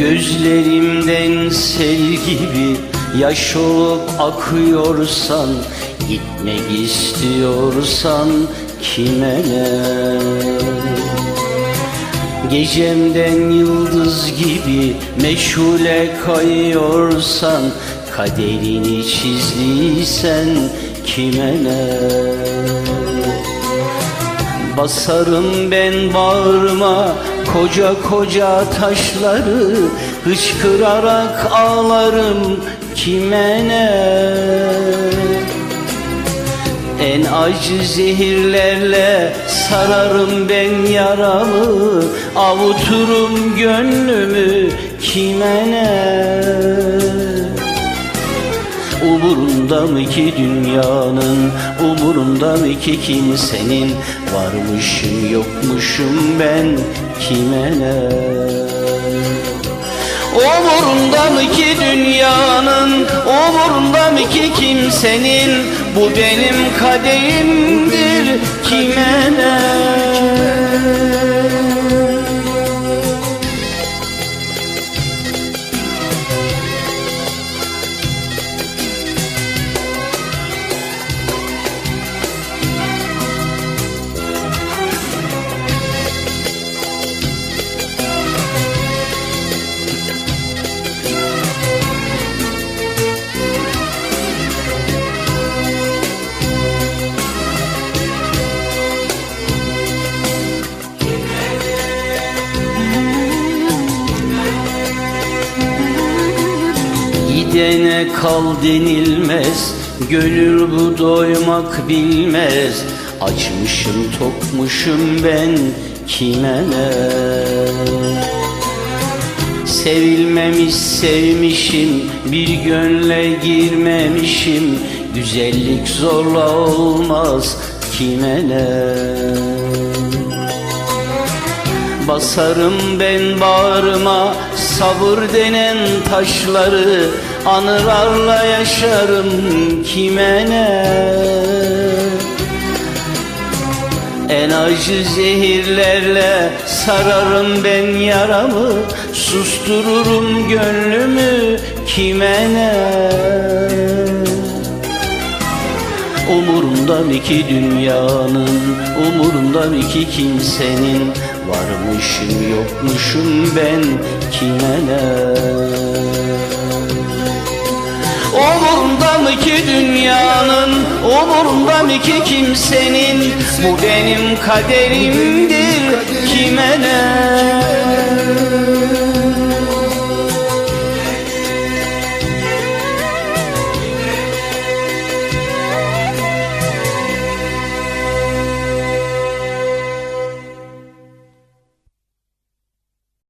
Gözlerimden sel gibi yaş olup akıyorsan Gitmek istiyorsan kime ne? Gecemden yıldız gibi meşhule kayıyorsan Kaderini çizdiysen kime ne Basarım ben bağırma koca koca taşları Hıçkırarak ağlarım kime ne? En acı zehirlerle sararım ben yaramı Avuturum gönlümü kime ne Umurunda mı ki dünyanın? Umurunda mı ki kimsenin? Varmışım yokmuşum ben kime ne? Umurunda mı ki dünyanın? Umurunda mı ki kimsenin? Bu benim kaderimdir kime ne Gidene kal denilmez. Gönül bu doymak bilmez. Açmışım tokmuşum ben kime ne? Sevilmemiş sevmişim Bir gönle girmemişim. Güzellik zorla olmaz kime ne Basarım ben bağrıma sabır denen taşları Anılarla yaşarım kime ne? En acı zehirlerle sararım ben yaramı Sustururum gönlümü kime ne Umurumda mı ki dünyanın Umurumda mı ki kimsenin. Varmışım yokmuşum ben kime ne? Umurumda mı ki dünyanın Umurumda mı ki kimsenin. Bu benim kaderimdir kime ne